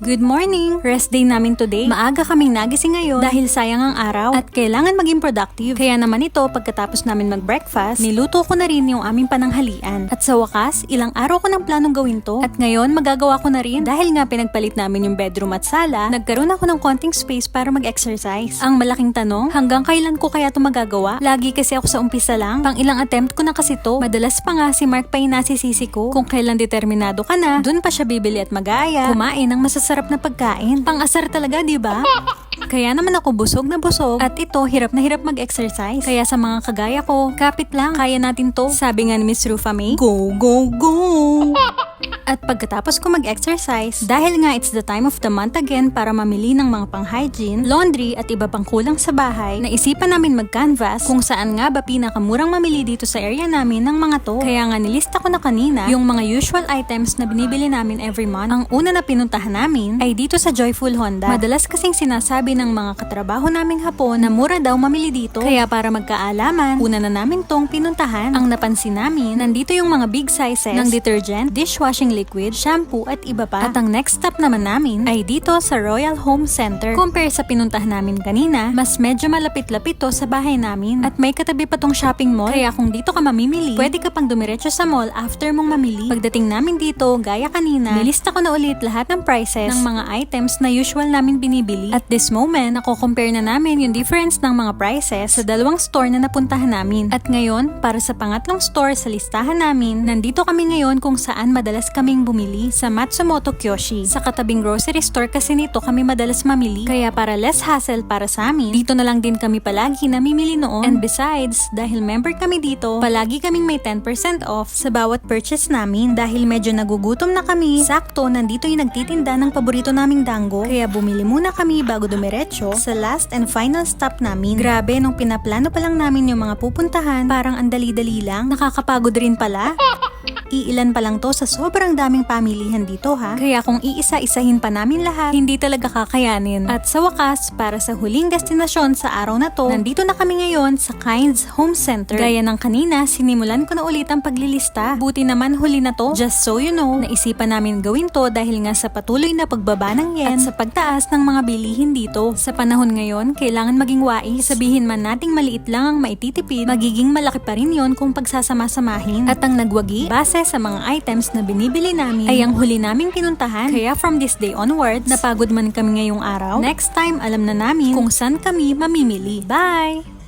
Good morning! Rest day namin today. Maaga kaming nagising ngayon dahil sayang ang araw at kailangan maging productive. Kaya naman ito, pagkatapos namin mag-breakfast, niluto ko na rin yung aming pananghalian. At sa wakas, ilang araw ko ng planong gawin to. At ngayon, magagawa ko na rin dahil nga pinagpalit namin yung bedroom at sala, nagkaroon ako ng konting space para mag-exercise. Ang malaking tanong, hanggang kailan ko kaya to magagawa? Lagi kasi ako sa umpisa lang. Pang ilang attempt ko na kasi to. Madalas pa nga si Mark pa yung nasisisi ko. Kung kailan determinado ka na, dun pa siya bibili at mag-aaya. Kumain ng masasarap na pagkain. Pang-asar talaga, di ba? Kaya naman ako busog na busog at ito hirap na hirap mag-exercise. Kaya sa mga kagaya ko, kapit lang, kaya natin to. Sabi nga ni Miss Rufa May, go, go, go! At pagkatapos ko mag-exercise, dahil nga it's the time of the month again para mamili ng mga pang-hygiene, laundry at iba pang kulang sa bahay, naisipan namin mag-canvas kung saan nga ba pinakamurang mamili dito sa area namin ng mga to. Kaya nga nilista ko na kanina yung mga usual items na binibili namin every month. Ang una na pinuntahan namin ay dito sa Joyful Honda. Madalas kasing sinasabi ng mga katrabaho naming hapon na mura daw mamili dito. Kaya para magkaalaman, una na namin tong pinuntahan. Ang napansin namin, nandito yung mga big sizes ng detergent, dishwashing liquid, shampoo at iba pa. At ang next stop naman namin ay dito sa Royal Home Center. Compare sa pinuntahan namin kanina, mas medyo malapit-lapit to sa bahay namin. At may katabi pa tong shopping mall. Kaya kung dito ka mamimili, pwede ka pang dumiretso sa mall after mong mamili. Pagdating namin dito, gaya kanina, nilista ko na ulit lahat ng prices ng mga items na usual namin binibili. At this moment, ako-compare na namin yung difference ng mga prices sa dalawang store na napuntahan namin. At ngayon, para sa pangatlong store sa listahan namin, nandito kami ngayon kung saan madalas kaming bumili sa Matsumoto Kyoshi. Sa katabing grocery store kasi nito kami madalas mamili. Kaya para less hassle para sa amin, dito na lang din kami palagi namimili noon. And besides, dahil member kami dito, palagi kaming may 10% off sa bawat purchase namin. Dahil medyo nagugutom na kami, sakto nandito yung nagtitinda ng paborito naming dango. Kaya bumili muna kami bago dumiretso sa last and final stop namin. Grabe, nung pinaplano pa lang namin yung mga pupuntahan, parang ang dali-dali lang. Nakakapagod rin pala. Iilan pa lang to sa sobrang daming pamilihan dito ha. Kaya kung iisa-isahin pa namin lahat, hindi talaga kakayanin. At sa wakas, para sa huling destinasyon sa araw na to, nandito na kami ngayon sa Kinds Home Center. Gaya ng kanina, sinimulan ko na ulit ang paglilista. Buti naman huli na to. Just so you know, naisipan namin gawin to dahil nga sa patuloy na pagbaba ng yen at sa pagtaas ng mga bilihin dito. Sa panahon ngayon, kailangan maging wais. Sabihin man nating maliit lang ang maititipid, magiging malaki pa rin yon kung pagsasama-samahin. At ang nagwagi, base sa mga items na binibili namin, ay ang huli naming pinuntahan. Kaya from this day onwards, napagod man kami ngayong araw, next time alam na namin kung saan kami mamimili. Bye!